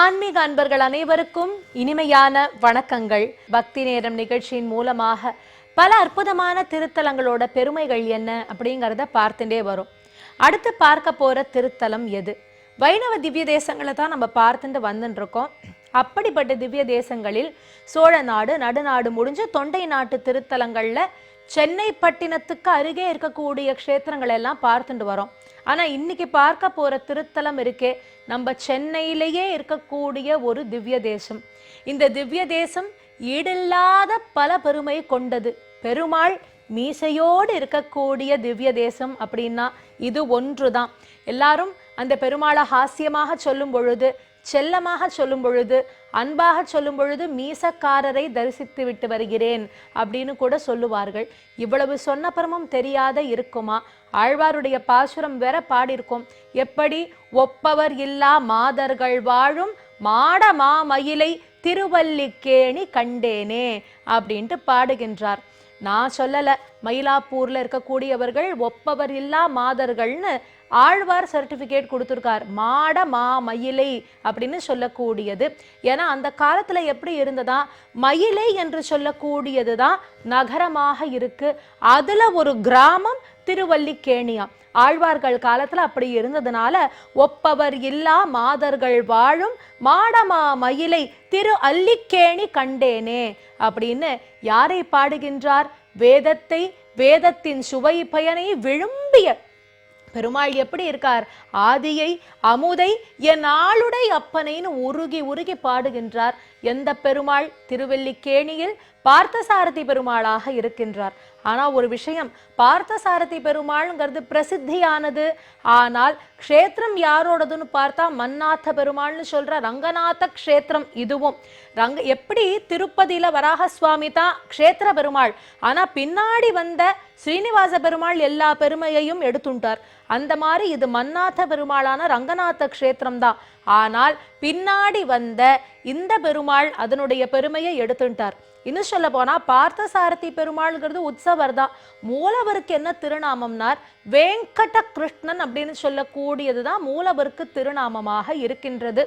ஆன்மீக அன்பர்கள் அனைவருக்கும் இனிமையான வணக்கங்கள். பக்தி நேரம் நிகழ்ச்சியின் மூலமாக பல அற்புதமான திருத்தலங்களோட பெருமைகள் என்ன அப்படிங்கிறத பார்த்துட்டே வரும். அடுத்து பார்க்க போற திருத்தலம் எது? வைணவ திவ்ய தேசங்களை தான் நம்ம பார்த்துட்டு வந்துட்டு இருக்கோம். அப்படிப்பட்ட திவ்ய தேசங்களில் சோழ நாடு நடுநாடு முடிஞ்சு தொண்டை நாட்டு திருத்தலங்கள்ல சென்னை பட்டினத்துக்கு அருகே இருக்கக்கூடிய க்ஷேத்திரங்கள் எல்லாம் பார்த்துட்டு வரோம். ஆனா இன்னைக்கு பார்க்க போற திருத்தலம் இருக்கே நம்ம சென்னையிலேயே இருக்கக்கூடிய ஒரு திவ்ய தேசம். இந்த திவ்ய தேசம் ஈடில்லாத பல பெருமை கொண்டது. பெருமாள் மீசையோடு இருக்கக்கூடிய திவ்ய தேசம் அப்படின்னா இது ஒன்றுதான். எல்லாரும் அந்த பெருமாளை ஹாஸ்யமாக சொல்லும் பொழுது செல்லமாக சொல்லும் பொழுது அன்பாக சொல்லும் பொழுது மீசக்காரரை தரிசித்து விட்டு வருகிறேன் அப்படின்னு கூட சொல்லுவார்கள். இவ்வளவு சொன்னப்புறமும் தெரியாத இருக்குமா? ஆழ்வாருடைய பாசுரம் வேற பாடியிருக்கோம். எப்படி? ஒப்பவர் இல்லா மாதர்கள் வாழும் மாட மாமயிலை திருவல்லிக்கேணி கண்டேனே அப்படின்ட்டு பாடுகின்றார். நான் சொல்லல மயிலாப்பூர்ல இருக்கக்கூடியவர்கள் ஒப்பவர் இல்லா மாதர்கள்னு ஆழ்வார் சர்டிபிகேட் கொடுத்துருக்கார். மாட மா மயிலை அப்படின்னு சொல்லக்கூடியது. ஏன்னா அந்த காலத்துல எப்படி இருந்ததா? மயிலை என்று சொல்லக்கூடியது தான் நகரமாக இருக்கு. அதுல ஒரு கிராமம் திருவல்லிக்கேணியா. ஆழ்வார்கள் காலத்துல அப்படி இருந்ததுனால ஒப்பவர் இல்லா மாதர்கள் வாழும் மாடமா மயிலை திரு அல்லிக்கேணி கண்டேனே அப்படின்னு யாரை பாடுகின்றார்? வேதத்தை வேதத்தின் சுவை பயனை விழும்பிய பெருமாள் எப்படி இருக்கார்? ஆதியை அமுதை என் ஆளுடை அப்பனைன்னு உருகி உருகி பாடுகின்றார். எந்த பெருமாள்? திருவெல்லிக்கேணியில் பார்த்தசாரதி பெருமாளாக இருக்கின்றார். ஆனால் ஒரு விஷயம் பார்த்தசாரதி பெருமாள்ங்கிறது பிரசித்தியானது. ஆனால் க்ஷேத்திரம் யாரோடதுன்னு பார்த்தா மன்னாத்த பெருமாள்னு சொல்கிற ரங்கநாத க்ஷேத்திரம் இதுவும். ரங்க எப்படி திருப்பதியில வராக சுவாமி தான் க்ஷேத்திர பெருமாள். ஆனால் பின்னாடி வந்த ஸ்ரீனிவாச பெருமாள் எல்லா பெருமையையும் எடுத்துட்டார் அந்த மாதிரி இது மன்னாத பெருமாளான ரங்கநாத க்ஷேத்திரம் தான் ஆனால் பின்னாடி வந்த இந்த பெருமாள் அதனுடைய பெருமையை எடுத்துட்டார் இன்னும் சொல்ல போனா பார்த்தசாரதி பெருமாள்ங்கிறது உற்சவர் தான் மூலவருக்கு என்ன திருநாமம்னார்? வேங்கட கிருஷ்ணன் அப்படின்னு சொல்லக்கூடியது தான் மூலவருக்கு திருநாமமாக இருக்கின்றது.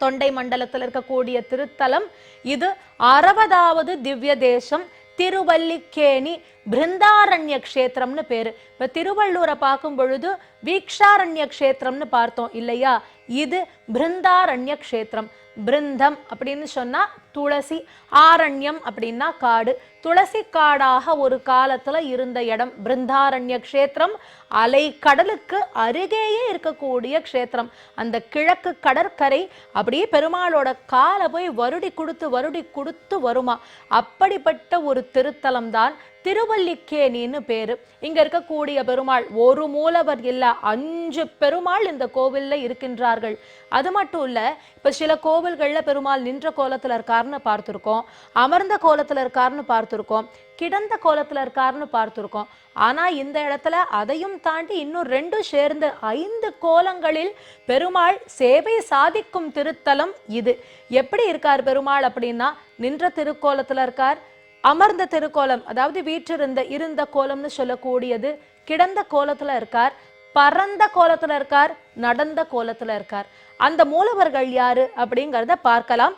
தொண்டை மண்டலத்தில் இருக்கக்கூடிய திருத்தலம் இது அறுபதாவது திவ்ய தேசம் திருவல்லிக்கேணி பிருந்தாரண்ய க்ஷேத்திரம்னு பேரு. இப்போ திருவள்ளூரை பார்க்கும் பொழுது வீக்ஷாரண்ய க்ஷேத்திரம்னு பார்த்தோம் இல்லையா? இது பிருந்தாரண்ய க்ஷேத்திரம் பிருந்தம் அப்படின்னு சொன்னால் துளசி ஆரண்யம் அப்படின்னா காடு. துளசி காடாக ஒரு காலத்துல இருந்த இடம் பிருந்தாரண்ய க்ஷேத்திரம் அலை கடலுக்கு அருகேயே இருக்கக்கூடிய க்ஷேத்திரம். அந்த கிழக்கு கடற்கரை அப்படியே பெருமாளோட காலை போய் வருடி கொடுத்து வருடி கொடுத்து வருமா? அப்படிப்பட்ட ஒரு திருத்தலம் தான் திருவல்லிக்கேணின்னு பேரு. இங்க இருக்கக்கூடிய பெருமாள் ஒரு மூலவர் இல்ல அஞ்சு பெருமாள் இந்த கோவில்ல இருக்கின்றார்கள். அது மட்டும் இல்ல இப்ப சில கோவில்கள்ல பெருமாள் நின்ற கோலத்துல இருக்காருன்னு பார்த்திருக்கோம். அமர்ந்த கோலத்துல இருக்காருன்னு பார்த்திருக்கோம். கிடந்த கோலத்துல இருக்காருன்னு பார்த்திருக்கோம். ஆனா இந்த இடத்துல அதையும் தாண்டி இன்னும் ரெண்டும் சேர்ந்து ஐந்து கோலங்களில் பெருமாள் சேவை சாதிக்கும் திருத்தலம் இது. எப்படி இருக்கார் பெருமாள் அப்படின்னா நின்ற திருக்கோலத்துல இருக்கார் அமர்ந்த திருக்கோலம் அதாவது வீற்றிருந்த இருந்த கோலம்னு சொல்லக்கூடியது கிடந்த கோலத்துல இருக்கார் பறந்த கோலத்துல இருக்கார் நடந்த கோலத்துல இருக்கார். அந்த மூலவர்கள் யாரு அப்படிங்கிறத பார்க்கலாம்.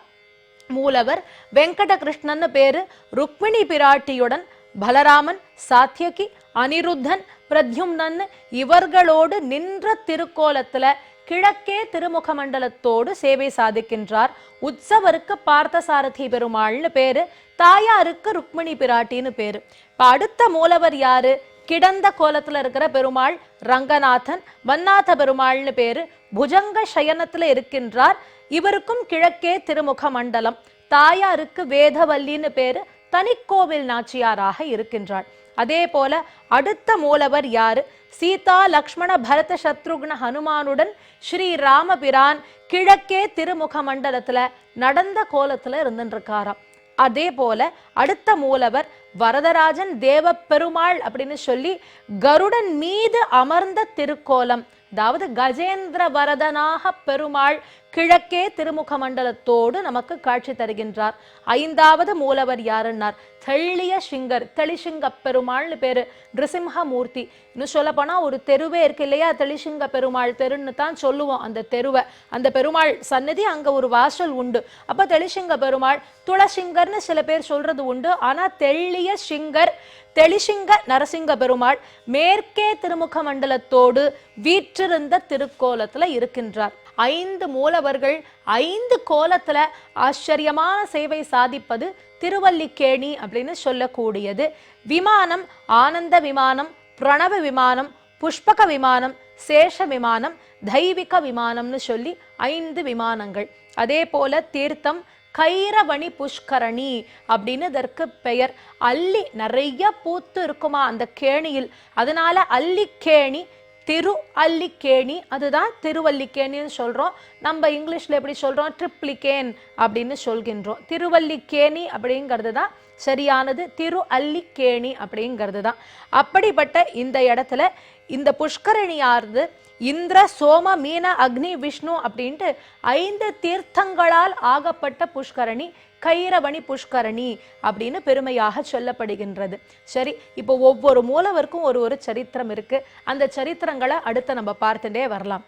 மூலவர் வெங்கட கிருஷ்ணன் பேரு. ருக்மிணி பிராட்டியுடன் பலராமன் சாத்தியகி அனிருத்தன் பிரத்யும்னன் இவர்களோடு நின்ற திருக்கோலத்துல கிழக்கே திருமுக மண்டலத்தோடு சேவை சாதிக்கின்றார். உற்சவருக்கு பார்த்தசாரதி பெருமாள்னு பேரு. தாயாருக்கு ருக்மிணி பிராட்டின்னு பேரு. இப்ப அடுத்த மூலவர் யாரு? கிடந்த கோலத்துல இருக்கிற பெருமாள் ரங்கநாதன் வன்னாத பெருமாள்னு பேரு. புஜங்க சயனத்துல இருக்கின்றார். இவருக்கும் கிழக்கே திருமுக மண்டலம் தாயாருக்கு வேதவல்லின்னு பேரு. தனிக்கோவில் நாச்சியாராக இருக்கின்றாள். அதே போல அடுத்த மூலவர் யாரு? சீதா லக்ஷ்மண பரத சத்ருக்ன ஹனுமானுடன் ஸ்ரீ ராமபிரான் கிழக்கே திருமுக மண்டலத்துல நடந்த கோலத்துல இருந்துருக்காராம் இருக்காராம் அதே போல அடுத்த மூலவர் வரதராஜன் தேவ பெருமாள் அப்படின்னு சொல்லி கருடன் மீது அமர்ந்த திருக்கோலம் அதாவது கஜேந்திர வரதனாக பெருமாள் கிழக்கே திருமுக மண்டலத்தோடு நமக்கு காட்சி தருகின்றார். ஐந்தாவது மூலவர் யாருன்னார்? தெள்ளிய சிங்கர் தெளிசிங்க பெருமாள்னு பேரு நிருசிம்ஹமூர்த்தி இன்னும் சொல்ல போனா ஒரு தெருவே இருக்கு இல்லையா? தெளிசிங்க பெருமாள் தெருன்னு தான் சொல்லுவோம் அந்த தெருவை. அந்த பெருமாள் சன்னதி அங்க ஒரு வாசல் உண்டு. அப்ப தெளிசிங்க பெருமாள் துளசிங்கர்னு சில பேர் சொல்றது உண்டு. ஆனா தெள்ளிய சிங்கர் தெளிசிங்க நரசிங்க பெருமாள் மேற்கே திருமுக மண்டலத்தோடு வீற்றிருந்த திருக்கோலத்துல இருக்கின்றார். ஐந்து மூலவர்கள் ஐந்து கோலத்துல ஆச்சரியமான சேவை சாதிப்பது திருவல்லிக்கேணி அப்படின்னு சொல்லக்கூடியது. விமானம் ஆனந்த விமானம் பிரணவ விமானம் புஷ்பக விமானம் சேஷ விமானம் தெய்விக விமானம்னு சொல்லி ஐந்து விமானங்கள். அதே போல தீர்த்தம் கைரவணி புஷ்கரணி அப்படின்னு இதற்கு பெயர். அல்லி நிறைய பூத்து இருக்குமா அந்த கேணியில். அதனால அல்லிக்கேணி திரு அல்லிக்கேணி அதுதான் திருவல்லிக்கேணின்னு சொல்கிறோம் நம்ம இங்கிலீஷ்ல எப்படி சொல்கிறோம் ட்ரிப்ளிகேன் அப்படின்னு சொல்கின்றோம். திருவல்லிக்கேணி அப்படிங்கிறது தான் சரியானது. திரு அல்லிக்கேணி அப்படிங்கிறது தான் அப்படிப்பட்ட இந்த இடத்துல இந்த புஷ்கரணியானது இந்திர சோம மீன அக்னி விஷ்ணு அப்படின்ட்டு ஐந்து தீர்த்தங்களால் ஆகப்பட்ட புஷ்கரணி. கைரவணி புஷ்கரணி அப்படின்னு பெருமையாக சொல்லப்படுகின்றது. சரி இப்போ ஒவ்வொரு மூலவருக்கும் ஒரு ஒரு சரித்திரம் இருக்கு. அந்த சரித்திரங்களை அடுத்து நம்ம பார்த்துட்டே வரலாம்.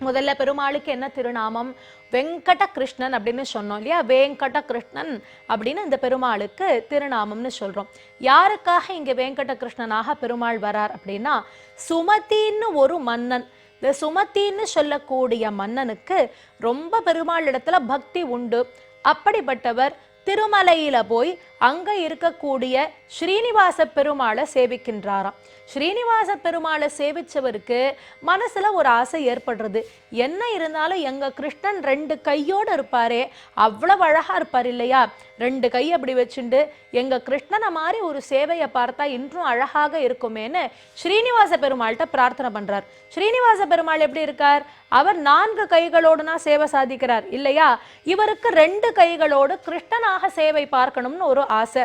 முதல்ல பெருமாளுக்கு என்ன திருநாமம்? வெங்கட கிருஷ்ணன் அப்படின்னு சொன்னோம் இல்லையா? வேங்கட கிருஷ்ணன் அப்படின்னு இந்த பெருமாளுக்கு திருநாமம்னு சொல்றோம். யாருக்காக இங்க வெங்கட கிருஷ்ணனாக பெருமாள் வரார் அப்படின்னா சுமதின்னு ஒரு மன்னன். இந்த சுமதின்னு சொல்லக்கூடிய மன்னனுக்கு ரொம்ப பெருமாள் இடத்துல பக்தி உண்டு. அப்படிப்பட்டவர் திருமலையில போய் அங்க இருக்கக்கூடிய ஸ்ரீனிவாச பெருமாளை சேவிக்கின்றாராம். ஸ்ரீனிவாச பெருமாளை சேவிச்சவருக்கு மனசுல ஒரு ஆசை ஏற்படுறது. என்ன இருந்தாலும் எங்க கிருஷ்ணன் ரெண்டு கையோடு இருப்பாரே அவ்வளவு அழகா இருப்பார் இல்லையா? ரெண்டு கை அப்படி வச்சுண்டு எங்க கிருஷ்ணனை மாதிரி ஒரு சேவையை பார்த்தா இன்றும் அழகாக இருக்குமேன்னு ஸ்ரீனிவாச பெருமாள்கிட்ட பிரார்த்தனை பண்றார். ஸ்ரீனிவாச பெருமாள் எப்படி இருக்கார்? அவர் நான்கு கைகளோடுனா சேவை சாதிக்கிறார் இல்லையா? இவருக்கு ரெண்டு கைகளோடு கிருஷ்ணனாக சேவை பார்க்கணும்னு ஒரு ஆசை.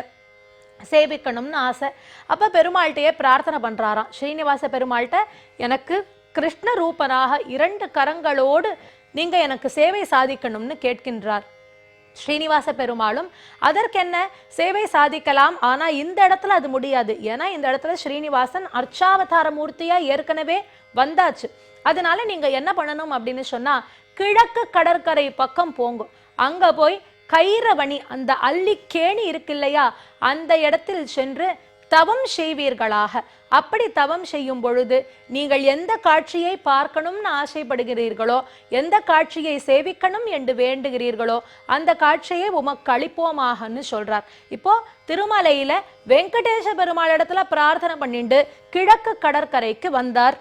சேவிக்கணும்னு ஆசை. அப்போ பெருமாள்கிட்டயே பிரார்த்தனை பண்ணுறாராம் ஸ்ரீனிவாச பெருமாள்கிட்ட எனக்கு கிருஷ்ண ரூபனாக இரண்டு கரங்களோடு நீங்கள் எனக்கு சேவை சாதிக்கணும்னு கேட்கின்றார். ஸ்ரீனிவாச பெருமாளும் அதற்கென்ன? சேவை சாதிக்கலாம். ஆனால் இந்த இடத்துல அது முடியாது. ஏன்னா இந்த இடத்துல ஸ்ரீனிவாசன் அர்ச்சாவதார மூர்த்தியாக ஏற்கனவே வந்தாச்சு. அதனால நீங்கள் என்ன பண்ணணும்? அப்படின்னு சொன்னால் கிழக்கு கடற்கரை பக்கம் போங்க. அங்கே போய் கைரவணி அந்த அல்லிக்கேணி இருக்கு இல்லையா அந்த இடத்தில் சென்று தவம் செய்வீர்களாக. அப்படி தவம் செய்யும் பொழுது நீங்கள் எந்த காட்சியை பார்க்கணும்னு ஆசைப்படுகிறீர்களோ எந்த காட்சியை சேவிக்கணும் என்று வேண்டுகிறீர்களோ அந்த காட்சியை உமக்கு அளிப்போமாகன்னு சொல்றார். இப்போ திருமலையில வெங்கடேச பெருமாள் இடத்துல பிரார்த்தனை பண்ணிட்டு கிழக்கு கடற்கரைக்கு வந்தார்.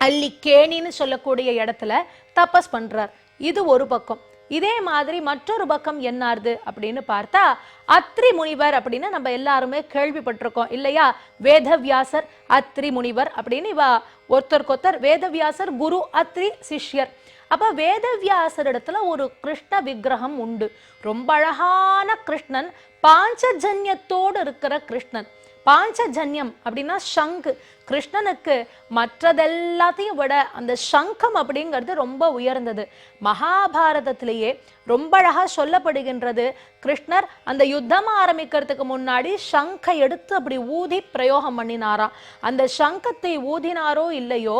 அல்லிக்கேணின்னு சொல்லக்கூடிய இடத்துல தபஸ் பண்றார். இது ஒரு பக்கம். இதே மாதிரி மற்றொரு பக்கம் என்னாருது அப்படின்னு பார்த்தா அத்ரி முனிவர் அப்படின்னு நம்ம எல்லாருமே கேள்விப்பட்டிருக்கோம் இல்லையா? வேதவியாசர் அத்ரி முனிவர் அப்படின்னு இவ ஒருத்தருக்கொத்தர் வேதவியாசர் குரு அத்ரி சிஷ்யர். அப்ப வேதவியாசர் இடத்துல ஒரு கிருஷ்ண விக்கிரகம் உண்டு. ரொம்ப அழகான கிருஷ்ணன் பாஞ்சஜன்யத்தோடு இருக்கிற கிருஷ்ணன். பாஞ்சஜன்யம் அப்படின்னா சங்கு கிருஷ்ணனுக்கு மற்றதெல்லாத்தையும் விட அந்த சங்கம் அப்படிங்கிறது ரொம்ப உயர்ந்தது. மகாபாரதத்திலேயே ரொம்ப அழகா சொல்லப்படுகின்றது கிருஷ்ணர் அந்த யுத்தம் ஆரம்பிக்கிறதுக்கு முன்னாடி சங்கை எடுத்து அப்படி ஊதி பிரயோகம் பண்ணினாராம். அந்த சங்கத்தை ஊதினாரோ இல்லையோ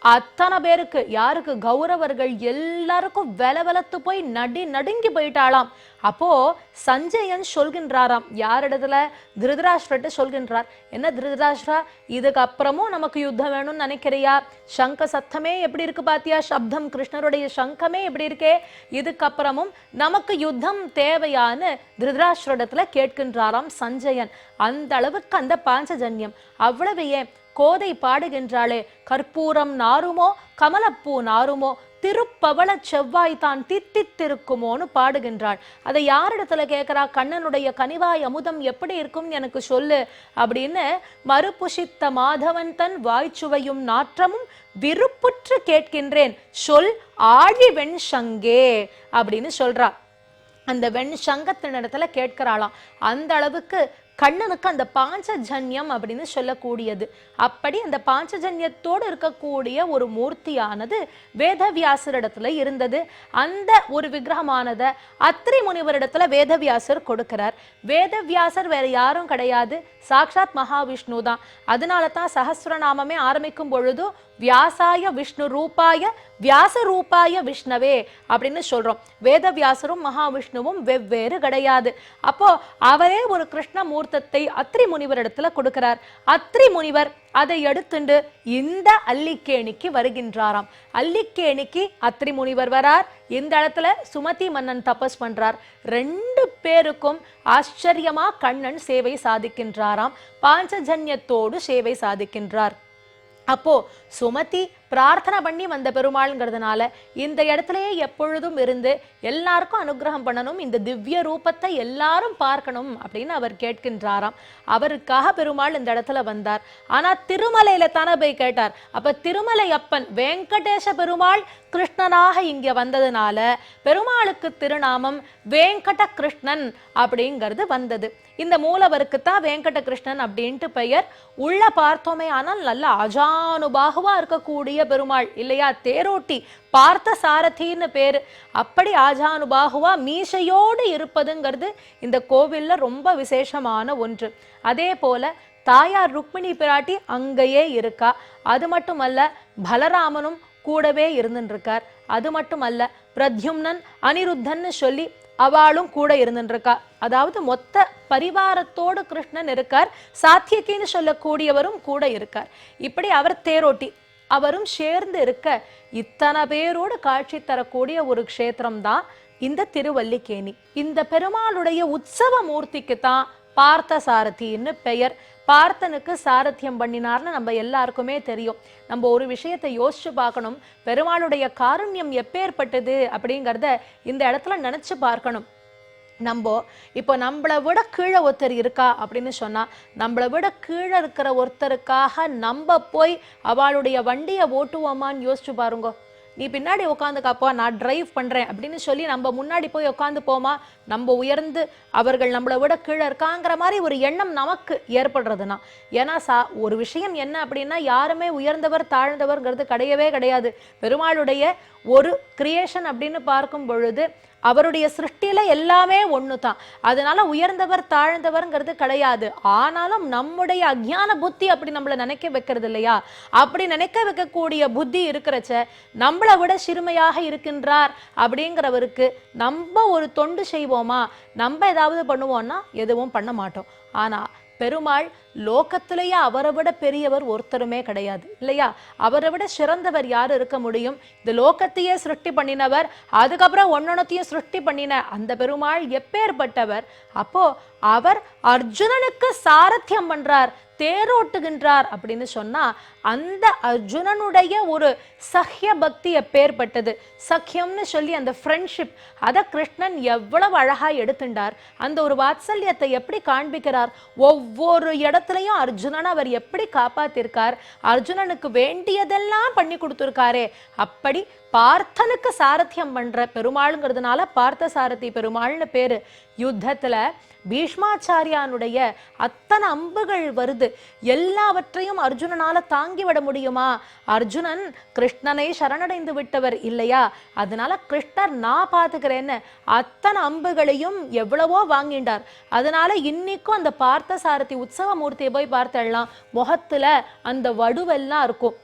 அத்தனை பேருக்கு யாருக்கு கௌரவர்கள் எல்லாருக்கும் வெலவெலத்து போய் நடி நடுங்கி போயிட்டாளாம். அப்போ சஞ்சயன் சொல்கின்றாராம். யாரிடத்துல திருதராஷ்டிரட்டு சொல்கின்றார். என்ன திருதராஷ்டிரா? இதுக்கு அப்புறமும் நமக்கு யுத்தம் வேணும்னு நினைக்கிறியா? சங்க சத்தமே எப்படி இருக்கு பாத்தியா? சப்தம் கிருஷ்ணருடைய சங்கமே எப்படி இருக்கே? இதுக்கப்புறமும் நமக்கு யுத்தம் தேவையான்னு திருதராஷ்டிரத்துல கேட்கின்றாராம் சஞ்சயன். அந்த அளவுக்கு அந்த பாஞ்சஜன்யம். அவ்வளவு ஏன்? கோதை பாடுகின்றாளே கற்பூரம் நாருமோ கமலப்பூ நாருமோ திருப்பவள செவ்வாய் தான் தித்தித்திருக்குமோன்னு பாடுகின்றாள். அதை யாரிடத்துல கேட்குறா? கண்ணனுடைய கனிவாய் அமுதம் எப்படி இருக்கும் எனக்கு சொல்லு அப்படின்னு மறுபுஷித்த மாதவன் தன் வாய்ச்சுவையும் நாற்றமும் விருப்புற்று கேட்கின்றேன். சொல் ஆழி வெண் சங்கே அப்படின்னு சொல்றா. அந்த வெண் சங்கத்தினிடத்துல கேட்கிறாளாம். அந்த அளவுக்கு கண்ணனுக்கு அந்த பாஞ்சஜன்யம் அப்படின்னு சொல்லக்கூடியது. அப்படி அந்த பாஞ்சஜன்யத்தோடு இருக்கக்கூடிய ஒரு மூர்த்தியானது வேதவியாசரிடத்துல இருந்தது. அந்த ஒரு விக்கிரகமானதை அத்திரி முனிவரிடத்துல வேதவியாசர் கொடுக்கிறார். வேதவியாசர் வேற யாரும் கிடையாது. சாக்ஷாத் மகாவிஷ்ணு தான் அதனால தான் சஹஸ்ரநாமமே ஆரம்பிக்கும் பொழுதும் வியாசாய விஷ்ணு ரூபாய வியாச ரூபாய விஷ்ணவே அப்படின்னு சொல்றோம். வேதவியாசரும் மகாவிஷ்ணுவும் வெவ்வேறு கிடையாது. அப்போ அவரே ஒரு கிருஷ்ண மூர்த்தத்தை அத்ரி முனிவரிடத்துல கொடுக்கிறார். அத்ரி முனிவர் அதை எடுத்துண்டு இந்த அல்லிக்கேணிக்கு வருகின்றாராம். அல்லிக்கேணிக்கு அத்ரி முனிவர் வரார். இந்த இடத்துல சுமதி மன்னன் தபஸ் பண்றார். ரெண்டு பேருக்கும் ஆச்சரியமா கண்ணன் சேவை சாதிக்கின்றாராம். பாஞ்சஜன்யத்தோடு சேவை சாதிக்கின்றார். அப்போ சுமதி பிரார்த்தனை பண்ணி வந்த பெருமாள்ங்கிறதுனால இந்த இடத்துலயே எப்பொழுதும் இருந்து எல்லாருக்கும் அனுகிரகம் பண்ணணும் இந்த திவ்ய ரூபத்தை எல்லாரும் பார்க்கணும் அப்படின்னு அவர் கேட்கின்றாராம். அவருக்காக பெருமாள் இந்த இடத்துல வந்தார். ஆனா திருமலையில தானே போய் கேட்டார். அப்ப திருமலை அப்பன் வெங்கடேச பெருமாள் கிருஷ்ணனாக இங்க வந்ததுனால பெருமாளுக்கு திருநாமம் வேங்கட கிருஷ்ணன் அப்படிங்கிறது வந்தது. இந்த மூலவருக்கு தான் வெங்கட கிருஷ்ணன் அப்படின்ட்டு பெயர். உள்ள பார்த்தோமே ஆனால் நல்ல அஜானுபாகுவா இருக்கக்கூடிய பெருமாள் இல்லையா? தேரோட்டி பார்த்த சாரதின்னு பேர். அப்படி ஆஜானுபாகுவா மீசையோடு இருப்பதுங்கிறது இந்த கோவிலில் ரொம்ப விசேஷமான ஒன்று. அதே போல தாயார் ருக்மிணி பிராட்டி அங்கேயே இருக்கா. அது மட்டுமல்ல பலராமனும் கூடவே இருந்துருக்கார் அது மட்டுமல்ல பிரத்யும்னன் அனிருத்தன்னு சொல்லி அவளும் கூட இருந்துருக்கா அதாவது மொத்த பரிவாரத்தோடு கிருஷ்ணன் இருக்கார். சாத்தியக்கின்னு சொல்லக்கூடியவரும் கூட இருக்கார். இப்படி அவர் தேரோட்டி. அவரும் சேர்ந்து இருக்க இத்தனை பேரோடு காட்சி தரக்கூடிய ஒரு க்ஷேத்திரம்தான் இந்த திருவல்லிக்கேணி. இந்த பெருமாளுடைய உற்சவ மூர்த்திக்கு தான் பார்த்த சாரதின்னு பெயர். பார்த்தனுக்கு சாரத்தியம் பண்ணினார்னு நம்ம எல்லாருக்குமே தெரியும். நம்ம ஒரு விஷயத்தை யோசிச்சு பார்க்கணும். பெருமாளுடைய காருண்யம் எப்பேற்பட்டது அப்படிங்கிறத இந்த இடத்துல நினச்சி பார்க்கணும். நம்ம இப்போ நம்மளை விட கீழே ஒருத்தர் இருக்கா அப்படின்னு சொன்னால் நம்மளை விட கீழே இருக்கிற ஒருத்தருக்காக நம்ம போய் அவளுடைய வண்டியை ஓட்டுவோமான்னு யோசிச்சு பாருங்க. நீ பின்னாடி உட்காந்துக்காப்பா நான் டிரைவ் பண்ணுறேன் அப்படின்னு சொல்லி நம்ம முன்னாடி போய் உட்காந்து போமா நம்ம உயர்ந்து அவர்கள் நம்மளை விட கீழே இருக்காங்கிற மாதிரி ஒரு எண்ணம் நமக்கு ஏற்படுறதுனா ஏன்னா சா ஒரு விஷயம் என்ன அப்படின்னா யாருமே உயர்ந்தவர் தாழ்ந்தவர்ங்கிறது கிடையவே கிடையாது. பெருமாளுடைய ஒரு கிரியேஷன் அப்படின்னு பார்க்கும் பொழுது அவருடைய சிருஷ்டியில எல்லாமே ஒன்று தான் அதனால உயர்ந்தவர் தாழ்ந்தவர்ங்கிறது கிடையாது. ஆனாலும் நம்முடைய அஜ்ஞான புத்தி அப்படி நம்மளை நினைக்க வைக்கிறது இல்லையா? அப்படி நினைக்க வைக்கக்கூடிய புத்தி இருக்கிறச்ச நம்மளை விட சிறுமையாக இருக்கின்றார் அப்படிங்கிறவருக்கு நம்ம ஒரு தொண்டு செய்வோமா? நம்ம ஏதாவது பண்ணுவோம்னா எதுவும் பண்ண மாட்டோம். ஆனால் பெருமாள் லோகத்திலேயே அவரை விட பெரியவர் ஒருத்தருமே கிடையாது இல்லையா? அவரை விட சிறந்தவர் யார் இருக்க முடியும்? இந்த லோகத்தையே சிருஷ்டி பண்ணினவர் அதுக்கப்புறம் ஒன்னொன்னத்தையும் சிருஷ்டி பண்ணின அந்த பெருமாள் எப்பேற்பட்டவர்? அப்போ அவர் அர்ஜுனனுக்கு சாரத்தியம் பண்றார். தேரோட்டுகின்றார் அப்படின்னு சொன்னா அந்த அர்ஜுனனுடைய ஒரு சஹ்ய பக்தி எப்பேற்பட்டது சக்கியம்னு சொல்லி அந்த ஃப்ரெண்ட்ஷிப் அதை கிருஷ்ணன் எவ்வளவு அழகா எடுத்துட்டார் அந்த ஒரு வாத்சல்யத்தை எப்படி காண்பிக்கிறார்? ஒவ்வொரு இடத்துலையும் அர்ஜுனனை அவர் எப்படி காப்பாத்திருக்கார்? அர்ஜுனனுக்கு வேண்டியதெல்லாம் பண்ணி கொடுத்துருக்காரே. அப்படி பார்த்தனுக்கு சாரத்தியம் பண்ற பெருமாளுங்கிறதுனால பார்த்த சாரதி பெருமாள்னு பேரு. யுத்தத்துல பீஷ்மாச்சாரியானுடைய அத்தனை அம்புகள் வருது. எல்லாவற்றையும் அர்ஜுனனால தாங்கி விட முடியுமா? அர்ஜுனன் கிருஷ்ணனை சரணடைந்து விட்டவர் இல்லையா? அதனால கிருஷ்ணர் நான் பார்த்துக்கிறேன்னு அத்தனை அம்புகளையும் எவ்வளவோ வாங்கிண்டார். அதனால இன்னைக்கும் அந்த பார்த்த சாரதி உற்சவ மூர்த்தியை போய் பார்த்தெல்லாம் முகத்துல அந்த வடுவெல்லாம் இருக்கும்.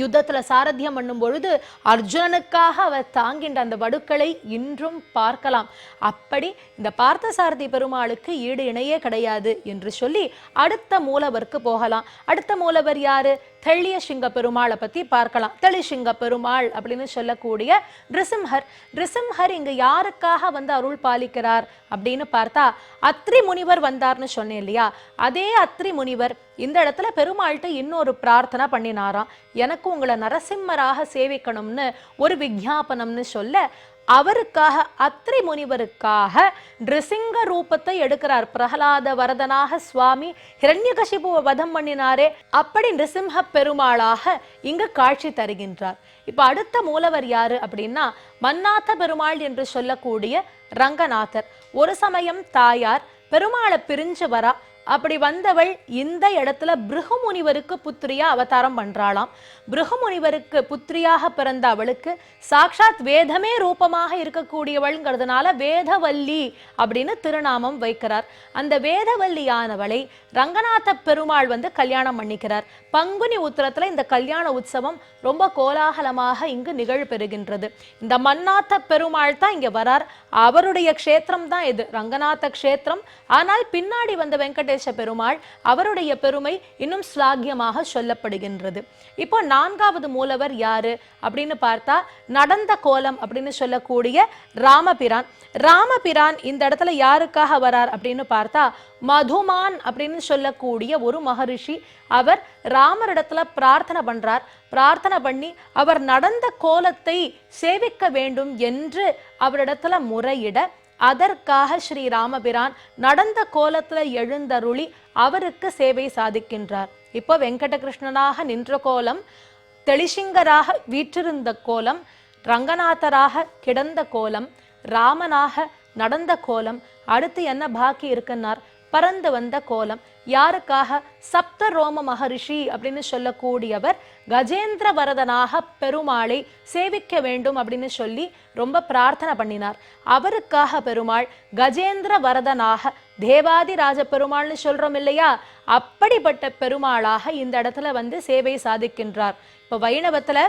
யுத்தத்துல சாரத்தியம் பண்ணும் பொழுது அர்ஜுனனுக்காக அவர் தாங்கின்ற அந்த வடுக்களை இன்றும் பார்க்கலாம். அப்படி இந்த பார்த்த சாரதி பெருமாளுக்கு ஈடு இணையே கிடையாது என்று சொல்லி அடுத்த மூலவருக்கு போகலாம். அடுத்த மூலவர் யாரு? தெளிய சிங்க பெருமாளை பத்தி பார்க்கலாம். தெளிசிங்க பெருமாள் அப்படின்னு சொல்லக்கூடிய நிருசிம்ஹர் நிருசிம்ஹர் இங்க யாருக்காக வந்து அருள் பாலிக்கிறார் அப்படின்னு பார்த்தா அத்ரி முனிவர் வந்தார்னு சொன்னேன் இல்லையா? அதே அத்ரி முனிவர் இந்த இடத்துல பெருமாள்கிட்ட இன்னொரு பிரார்த்தனை பண்ணினாராம். எனக்கு உங்களை நரசிம்மராக சேவிக்கணும்னு ஒரு விஞ்ஞாபனம்னு சொல்ல அவருக்காக அத்ரி முனிவருக்காக நிருசிங்க ரூபத்தை எடுக்கிறார். பிரகலாத வரதனாக சுவாமி ஹிரண்யகசிபுவை வதம் பண்ணினாரே. அப்படி நிருசிம்ஹ பெருமாளாக இங்கு காட்சி தருகின்றார். இப்ப அடுத்த மூலவர் யாரு அப்படின்னா மன்னாத்த பெருமாள் என்று சொல்லக்கூடிய ரங்கநாதர். ஒரு சமயம் தாயார் பெருமாளை பிரிஞ்சு வரா அப்படி வந்தவள் இந்த இடத்துல பிருகமுனிவருக்கு புத்திரியா அவதாரம் பண்றாளாம். பிருகமுனிவருக்கு புத்திரியாக பிறந்த அவளுக்கு சாக்ஷாத் வேதமே ரூபமாக இருக்கக்கூடியவள்ங்கிறதுனால வேதவல்லி அப்படின்னு திருநாமம் வைக்கிறார். அந்த வேதவல்லியானவளை ரங்கநாத பெருமாள் வந்து கல்யாணம் பண்ணிக்கிறார். பங்குனி உத்திரத்தில் இந்த கல்யாண உற்சவம் ரொம்ப கோலாகலமாக இங்கு நிகழ்பெறுகின்றது. இந்த மன்னாத்த பெருமாள் தான் இங்கே வரார். அவருடைய க்ஷேத்திரம் தான் இது. ரங்கநாத க்ஷேத்திரம். ஆனால் பின்னாடி வந்த வெங்கடேச பெருமாள் அவருடைய பெருமை இன்னும் ஸ்லாகியமாக சொல்லப்படுகின்றது. இப்போ நான்காவது மூலவர் யாரு அப்படின்னு பார்த்தா நடந்த கோலம் அப்படின்னு சொல்லக்கூடிய ராமபிரான். ராமபிரான் இந்த இடத்துல யாருக்காக வரார் அப்படின்னு பார்த்தா மதுமான் அப்படின்னு சொல்லக்கூடிய ஒரு மகரிஷி. அவர் ராமரிடத்துல பிரார்த்தனை பண்றார். பிரார்த்தனை பண்ணி அவர் நடந்த கோலத்தை சேவிக்க வேண்டும் என்று அவரிடத்துல முறையிட அதற்காக ஸ்ரீ ராமபிரான் நடந்த கோலத்துல எழுந்தருளி அவருக்கு சேவை சாதிக்கின்றார். இப்போ வெங்கடகிருஷ்ணனாக நின்ற கோலம் தெளிசிங்கராக வீற்றிருந்த கோலம் ரங்கநாதராக கிடந்த கோலம் ராமனாக நடந்த கோலம் அடுத்து என்ன பாக்கி இருக்குன்னார்? பறந்து வந்த கோலம். யாருக்காக? சப்த ரோம மகரிஷி அப்படின்னு சொல்லக்கூடியவர் கஜேந்திர வரதனாக பெருமாளை சேவிக்க வேண்டும் அப்படின்னு சொல்லி ரொம்ப பிரார்த்தனை பண்ணினார். அவருக்காக பெருமாள் கஜேந்திர வரதனாக தேவாதி ராஜ பெருமாள்னு சொல்றோம் இல்லையா? அப்படிப்பட்ட பெருமாளாக இந்த இடத்துல வந்து சேவை சாதிக்கின்றார். இப்போ வைணவத்துல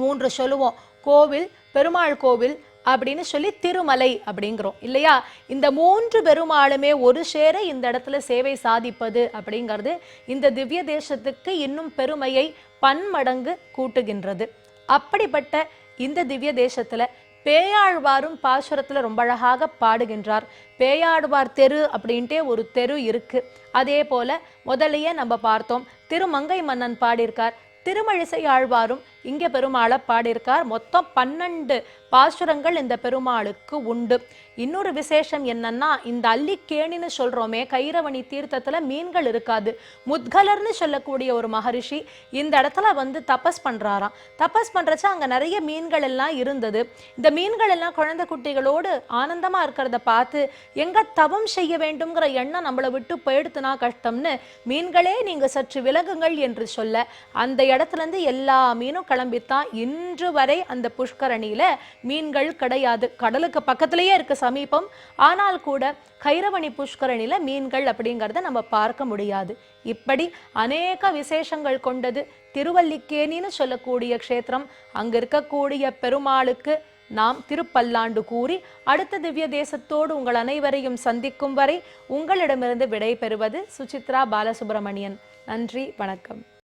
மூன்று சொல்லுவோம். கோவில் பெருமாள் கோவில் அப்படின்னு சொல்லி திருமலை அப்படிங்கிறோம். இல்லையா? இந்த மூன்று பெருமாளுமே ஒரு சேர இந்த இடத்துல சேவை சாதிப்பது அப்படிங்கிறது இந்த திவ்ய தேசத்துக்கு இன்னும் பெருமையை பன்மடங்கு கூட்டுகின்றது. அப்படிப்பட்ட இந்த திவ்ய தேசத்துல பேயாழ்வாரும் பாசுரத்துல ரொம்ப அழகாக பாடுகின்றார். பேயாழ்வார் தெரு அப்படின்ட்டே ஒரு தெரு இருக்கு. அதே போல முதலையே நம்ம பார்த்தோம். திருமங்கை மன்னன் பாடியிருக்கார். திருமழிசை ஆழ்வாரும் இங்கே பெருமாளை பாடியிருக்கார். மொத்தம் பன்னெண்டு பாசுரங்கள் இந்த பெருமாளுக்கு உண்டு. இன்னொரு விசேஷம் என்னன்னா இந்த அல்லிக்கேணின்னு சொல்றோமே கைரவணி தீர்த்தத்துல மீன்கள் இருக்காது. முத்கலர்னு சொல்லக்கூடிய ஒரு மகரிஷி இந்த இடத்துல வந்து தபஸ் பண்றாராம். தபஸ் பண்றச்ச அங்க நிறைய மீன்கள் எல்லாம் இருந்தது. இந்த மீன்கள் எல்லாம் குழந்தை குட்டிகளோடு ஆனந்தமா இருக்கிறத பார்த்து எங்க தவம் செய்ய வேண்டும்ங்கிற எண்ணம் நம்மளை விட்டு போயிடுத்துனா கஷ்டம்னு மீன்களே நீங்க சற்று விலகுங்கள் என்று சொல்ல அந்த இடத்துல இருந்து எல்லா மீனும் கிளம்பித்தான். இன்று வரை அந்த புஷ்கரணியில மீன்கள் கிடையாது. கடலுக்கு பக்கத்திலேயே இருக்கு சமீபம். ஆனால் கூட கைரவணி புஷ்கரணியில மீன்கள் அப்படிங்கிறத நம்ம பார்க்க முடியாது. இப்படி அநேக விசேஷங்கள் கொண்டது திருவல்லிக்கேணின்னு சொல்லக்கூடிய க்ஷேத்திரம். அங்க இருக்கக்கூடிய பெருமாளுக்கு நாம் திருப்பல்லாண்டு கூறி அடுத்த திவ்ய தேசத்தோடு உங்கள் அனைவரையும் சந்திக்கும் வரை உங்களிடமிருந்து விடை பெறுவது சுசித்ரா பாலசுப்ரமணியன். நன்றி வணக்கம்.